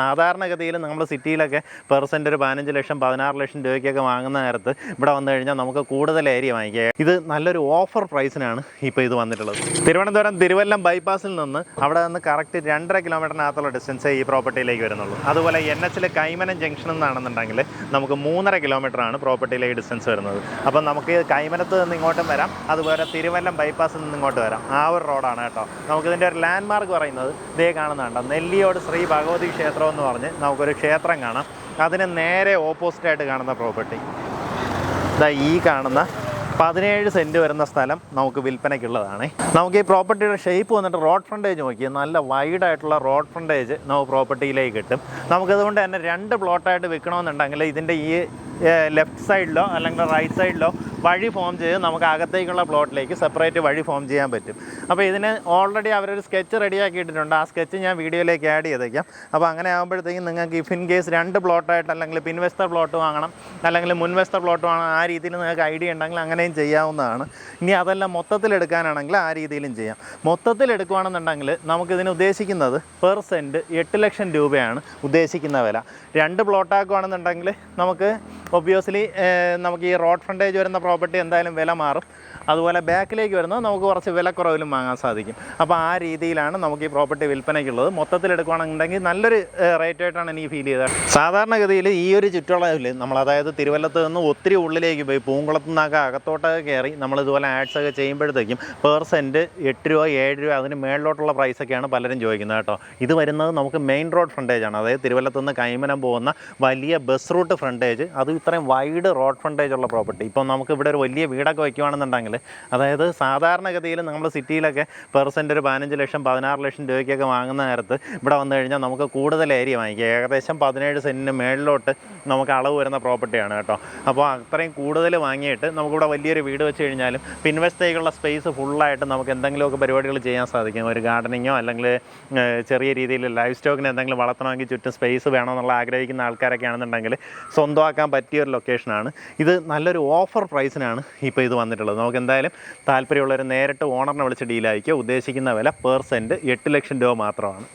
സാധാരണഗതിയിൽ നമ്മൾ സിറ്റിയിലൊക്കെ പെർസെന്റ് ഒരു പതിനഞ്ച് ലക്ഷം പതിനാറ് ലക്ഷം രൂപയ്ക്കൊക്കെ വാങ്ങുന്ന നേരത്ത് ഇവിടെ വന്നു കഴിഞ്ഞാൽ നമുക്ക് കൂടുതൽ ഏരിയ വാങ്ങിക്കുക ഇത് നല്ലൊരു ഓഫർ പ്രൈസിനാണ് ഇപ്പോൾ ഇത് വന്നിട്ടുള്ളത്. തിരുവനന്തപുരം തിരുവല്ലം ബൈപ്പാസിൽ നിന്ന് അവിടെ നിന്ന് കറക്റ്റ് രണ്ടര കിലോമീറ്ററിനകത്തുള്ള ഡിസ്റ്റൻസേ ഈ പ്രോപ്പർട്ടിയിലേക്ക് വരുന്നുള്ളൂ. അതുപോലെ എൻ എച്ചിൽ കൈമനം ജംഗ്ഷൻ നിന്നാണെന്നുണ്ടെങ്കിൽ നമുക്ക് മൂന്നര കിലോമീറ്ററാണ് പ്രോപ്പർട്ടിയിലേക്ക് ഡിസ്റ്റൻസ് വരുന്നത്. അപ്പം നമുക്ക് കൈമനത്ത് നിന്ന് ഇങ്ങോട്ടും വരാം അതുപോലെ തിരുവല്ലം ബൈപ്പാസിൽ നിന്ന് ഇങ്ങോട്ട് വരാം. ആ ഒരു റോഡാണ് കേട്ടോ. നമുക്കിതിന്റെ ഒരു ലാൻഡ് മാർക്ക് പറയുന്നത് ഇതേ കാണുന്നുണ്ടോ നെല്ലിയോട് ശ്രീ ഭഗവതി ക്ഷേത്രം എന്ന് പറഞ്ഞ് നമുക്കൊരു ക്ഷേത്രം കാണാം. അതിന് നേരെ ഓപ്പോസിറ്റായിട്ട് കാണുന്ന പ്രോപ്പർട്ടി ഇതാ ഈ കാണുന്ന പതിനേഴ് സെന്റ് വരുന്ന സ്ഥലം നമുക്ക് വിൽപ്പനയ്ക്കുള്ളതാണ്. നമുക്ക് ഈ പ്രോപ്പർട്ടിയുടെ ഷേപ്പ് വന്നിട്ട് റോഡ് ഫ്രണ്ടേജ് നോക്കി നല്ല വൈഡായിട്ടുള്ള റോഡ് ഫ്രണ്ടേജ് നമുക്ക് പ്രോപ്പർട്ടിയിലേക്ക് കിട്ടും. നമുക്കതുകൊണ്ട് തന്നെ രണ്ട് പ്ലോട്ടായിട്ട് വിൽക്കണമെന്നുണ്ടെങ്കിൽ ഇതിന്റെ ഈ ലെഫ്റ്റ് സൈഡിലോ അല്ലെങ്കിൽ റൈറ്റ് സൈഡിലോ വഴി ഫോം ചെയ്ത് നമുക്ക് അകത്തേക്കുള്ള പ്ലോട്ടിലേക്ക് സെപ്പറേറ്റ് വഴി ഫോം ചെയ്യാൻ പറ്റും. അപ്പോൾ ഇതിന് ഓൾറെഡി അവരൊരു സ്കെച്ച് റെഡിയാക്കിയിട്ടുണ്ട് ആ സ്കെച്ച് ഞാൻ വീഡിയോയിലേക്ക് ആഡ് ചെയ്തേക്കാം. അപ്പോൾ അങ്ങനെ ആകുമ്പോഴത്തേക്കും നിങ്ങൾക്ക് ഇഫ് ഇൻ കേസ് രണ്ട് പ്ലോട്ടായിട്ട് അല്ലെങ്കിൽ പിൻവെസ്ത പ്ലോട്ട് വാങ്ങണം അല്ലെങ്കിൽ മുൻവെസ്ത പ്ലോട്ട് വാങ്ങണം ആ രീതിയിൽ നിങ്ങൾക്ക് ഐഡിയ ഉണ്ടെങ്കിൽ അങ്ങനെയും ചെയ്യാവുന്നതാണ്. ഇനി അതെല്ലാം മൊത്തത്തിൽ എടുക്കാനാണെങ്കിൽ ആ രീതിയിലും ചെയ്യാം. മൊത്തത്തിൽ എടുക്കുകയാണെന്നുണ്ടെങ്കിൽ നമുക്കിതിന് ഉദ്ദേശിക്കുന്നത് പെർ സെന്റ് എട്ട് ലക്ഷം രൂപയാണ് ഉദ്ദേശിക്കുന്ന വില. രണ്ട് പ്ലോട്ടാക്കുകയാണെന്നുണ്ടെങ്കിൽ നമുക്ക് ഒബ്വിയസ്ലി നമുക്ക് ഈ റോഡ് ഫ്രണ്ടേജ് വരുന്ന പ്രോപ്പർട്ടി എന്തായാലും വില മാറും. അതുപോലെ ബാക്കിലേക്ക് വരുന്നത് നമുക്ക് കുറച്ച് വിലക്കുറവിലും വാങ്ങാൻ സാധിക്കും. അപ്പോൾ ആ രീതിയിലാണ് നമുക്ക് ഈ പ്രോപ്പർട്ടി വിൽപ്പനയ്ക്കുള്ളത്. മൊത്തത്തിൽ എടുക്കുകയാണെന്നുണ്ടെങ്കിൽ നല്ലൊരു റേറ്റ് ആയിട്ടാണ് എനിക്ക് ഫീൽ ചെയ്തത്. സാധാരണഗതിയിൽ ഈ ഒരു ചുറ്റളവിൽ നമ്മൾ അതായത് തിരുവല്ലത്ത് നിന്ന് ഒത്തിരി ഉള്ളിലേക്ക് പോയി പൂങ്കുളത്തു നിന്നൊക്കെ അകത്തോട്ടൊക്കെ കയറി നമ്മൾ ഇതുപോലെ ആഡ്സ് ഒക്കെ ചെയ്യുമ്പോഴത്തേക്കും പെർ സെന്റ് എട്ട് രൂപ ഏഴ് രൂപ അതിന് മേളിലോട്ടുള്ള പ്രൈസൊക്കെയാണ് പലരും ചോദിക്കുന്നത് കേട്ടോ. ഇത് വരുന്നത് നമുക്ക് മെയിൻ റോഡ് ഫ്രണ്ടേജ് ആണ്. അതായത് തിരുവല്ലത്ത് നിന്ന് കൈമനം പോകുന്ന വലിയ ബസ് റൂട്ട് ഫ്രണ്ടേജ് അത് ഇത്രയും വൈഡ് റോഡ് ഫ്രണ്ടേജ് ഉള്ള പ്രോപ്പർട്ടി ഇപ്പം നമുക്ക് ഇവിടെ ഒരു വലിയ വീടൊക്കെ വയ്ക്കുവാണെന്നുണ്ടെങ്കിൽ അതായത് സാധാരണഗതിയിൽ നമ്മൾ സിറ്റിയിലൊക്കെ പെർ സെന്റ് ഒരു പതിനഞ്ച് ലക്ഷം പതിനാറ് ലക്ഷം രൂപയ്ക്കൊക്കെ വാങ്ങുന്ന നേരത്ത് ഇവിടെ വന്നു കഴിഞ്ഞാൽ നമുക്ക് കൂടുതൽ ഏരിയ വാങ്ങിക്കാം. ഏകദേശം പതിനേഴ് സെന്റിന് മേളിലോട്ട് നമുക്ക് അളവ് വരുന്ന പ്രോപ്പർട്ടിയാണ് കേട്ടോ. അപ്പോൾ അത്രയും കൂടുതൽ വാങ്ങിയിട്ട് നമുക്കിവിടെ വലിയൊരു വീട് വെച്ച് കഴിഞ്ഞാലും പിൻവശത്തേക്കുള്ള സ്പേസ് ഫുള്ളായിട്ട് നമുക്ക് എന്തെങ്കിലുമൊക്കെ പരിപാടികൾ ചെയ്യാൻ സാധിക്കും. ഒരു ഗാർഡനിങ്ങോ അല്ലെങ്കിൽ ചെറിയ രീതിയിൽ ലൈഫ് സ്റ്റോക്കിന് എന്തെങ്കിലും വളർത്തണമെങ്കിൽ ചുറ്റും സ്പേസ് വേണമെന്നുള്ള ആഗ്രഹിക്കുന്ന ആൾക്കാരൊക്കെ ആണെന്നുണ്ടെങ്കിൽ സ്വന്തമാക്കാൻ പറ്റിയ ഒരു ലൊക്കേഷനാണ് ഇത് നല്ലൊരു ഓഫർ പ്രൈസിനാണ് ഇപ്പോൾ ഇത് വന്നിട്ടുള്ളത്. നമുക്ക് എന്തായാലും താല്പര്യമുള്ളവർ നേരിട്ട് ഓണറിനെ വിളിച്ച് ഡീലായിരിക്കും ഉദ്ദേശിക്കുന്ന വില പെർ സെന്റ് എട്ട് ലക്ഷം രൂപ മാത്രമാണ്.